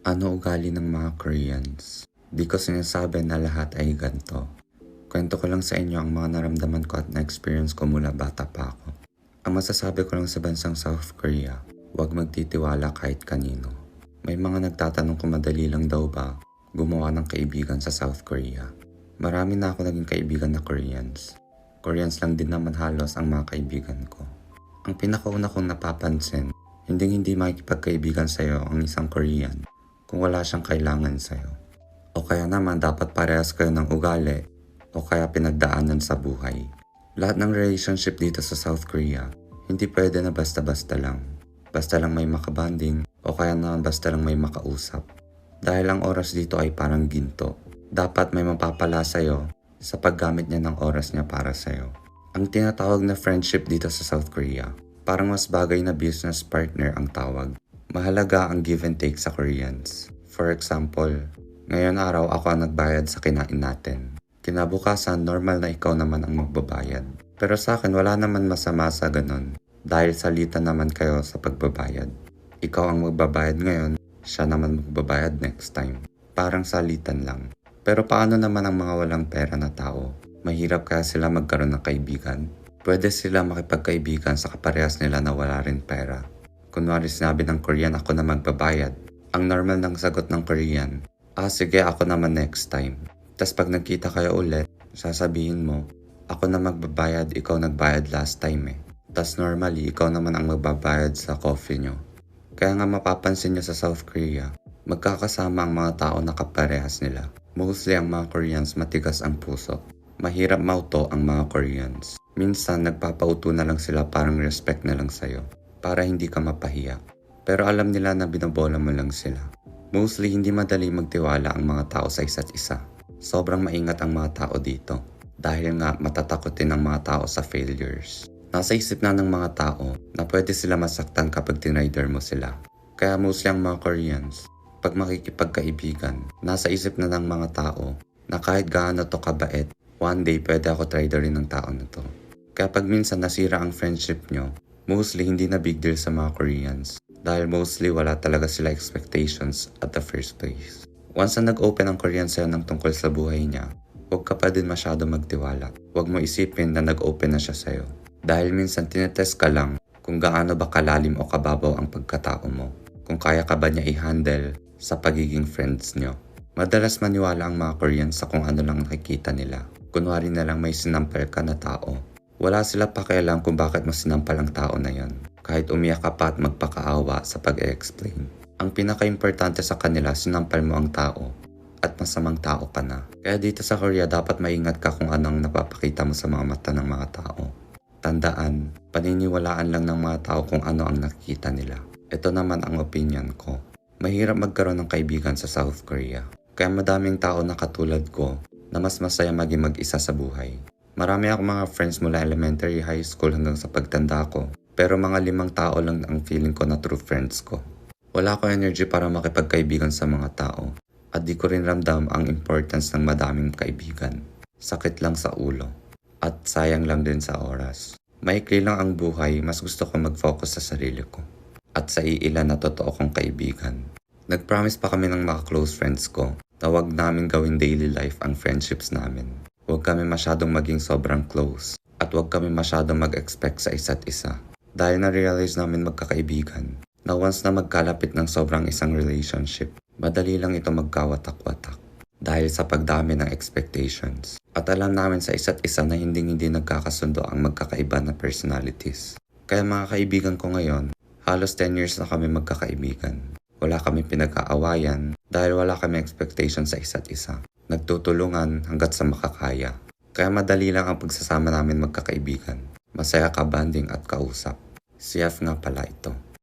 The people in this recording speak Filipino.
Ano ugali ng mga Koreans? Di ko sinasabi na lahat ay ganto. Kwento ko lang sa inyo ang mga naramdaman ko at na-experience ko mula bata pa ako. Ang masasabi ko lang sa bansang South Korea, huwag magtitiwala kahit kanino. May mga nagtatanong kung madali lang daw ba gumawa ng kaibigan sa South Korea. Marami na ako naging kaibigan na Koreans. Koreans lang din naman halos ang mga kaibigan ko. Ang pinakauna kong napapansin, hindi hindi makikipagkaibigan sa'yo ang isang Korean kung wala siyang kailangan sa'yo. O kaya naman dapat parehas kayo ng ugali o kaya pinagdaanan sa buhay. Lahat ng relationship dito sa South Korea, hindi pwede na basta-basta lang. Basta lang may makabanding o kaya naman basta lang may makausap. Dahil ang oras dito ay parang ginto. Dapat may mapapala sa'yo sa paggamit niya ng oras niya para sa'yo. Ang tinatawag na friendship dito sa South Korea, parang mas bagay na business partner ang tawag. Mahalaga ang give and take sa Koreans. For example, ngayon araw ako ang nagbayad sa kinain natin. Kinabukasan, normal na ikaw naman ang magbabayad. Pero sa akin, wala naman masama sa ganun. Dahil salitan naman kayo sa pagbabayad. Ikaw ang magbabayad ngayon, siya naman magbabayad next time. Parang salitan lang. Pero paano naman ang mga walang pera na tao? Mahirap kaya sila magkaroon ng kaibigan? Pwede sila makipagkaibigan sa kaparehas nila na wala rin pera. Kunwari sinabi ng Korean ako na magbabayad. Ang normal ng sagot ng Korean, ah sige ako naman next time. Tapos pag nagkita kayo ulit, sasabihin mo, ako na magbabayad, ikaw nagbayad last time eh. Tapos normally, ikaw naman ang magbabayad sa coffee nyo. Kaya nga mapapansin nyo sa South Korea, magkakasama ang mga tao na kaparehas nila. Mostly ang mga Koreans matigas ang puso. Mahirap mauto ang mga Koreans. Minsan nagpapauto na lang sila parang respect na lang sa'yo para hindi ka mapahiya. Pero alam nila na binobola mo lang sila. Mostly hindi madali magtiwala ang mga tao sa isa't isa. Sobrang maingat ang mga tao dito dahil nga matatakot din ang mga tao sa failures. Nasa isip na ng mga tao na pwede sila masaktan kapag tinrider mo sila. Kaya mostly ang mga Koreans, pag makikipagkaibigan, nasa isip na ng mga tao na kahit gaano to kabait, one day pwede ako triderin ng tao na to. Kaya pag minsan nasira ang friendship nyo, mostly hindi na big deal sa mga Koreans dahil mostly wala talaga sila expectations at the first place. Once na nag-open ang Korean sa'yo ng tungkol sa buhay niya, huwag ka pa din masyado magtiwala. Huwag mo isipin na nag-open na siya sa'yo. Dahil minsan tinetest ka lang kung gaano ba kalalim o kababaw ang pagkatao mo. Kung kaya ka ba niya i-handle sa pagiging friends niyo. Madalas maniwala ang mga Koreans sa kung ano lang nakikita nila. Kunwari na lang may sinampal ka na tao. Wala sila pakialam kung bakit mo sinampal ang tao na yon. Kahit umiyak ka pa at magpakaawa sa pag-explain. Ang pinaka-importante sa kanila, sinampal mo ang tao at masamang tao ka na. Kaya dito sa Korea, dapat maingat ka kung anong napapakita mo sa mga mata ng mga tao. Tandaan, paniniwalaan lang ng mga tao kung ano ang nakikita nila. Ito naman ang opinion ko. Mahirap magkaroon ng kaibigan sa South Korea. Kaya madaming tao na katulad ko na mas masaya maging mag-isa sa buhay. Marami akong mga friends mula elementary, high school hanggang sa pagtanda ko. Pero mga limang tao lang ang feeling ko na true friends ko. Wala akong energy para makipagkaibigan sa mga tao. At di ko rin ramdam ang importance ng madaming kaibigan. Sakit lang sa ulo. At sayang lang din sa oras. Maikli lang ang buhay, mas gusto ko mag-focus sa sarili ko. At sa iilan na totoo kong kaibigan. Nag-promise pa kami ng mga close friends ko na wag namin gawin daily life ang friendships namin. Huwag kami masyadong maging sobrang close. At huwag kami masyadong mag-expect sa isa't isa. Dahil na-realize namin magkakaibigan na once na magkalapit ng sobrang isang relationship, madali lang ito magkawatak-watak dahil sa pagdami ng expectations. At alam namin sa isa't isa na hindi hindi nagkakasundo ang magkakaiba na personalities. Kaya mga kaibigan ko ngayon, halos 10 years na kami magkakaibigan. Wala kami pinagkaawayan dahil wala kami expectation sa isa't isa. Nagtutulungan hanggat sa makakaya. Kaya madali lang ang pagsasama namin magkakaibigan. Masaya ka banding at kausap. CF nga pala ito.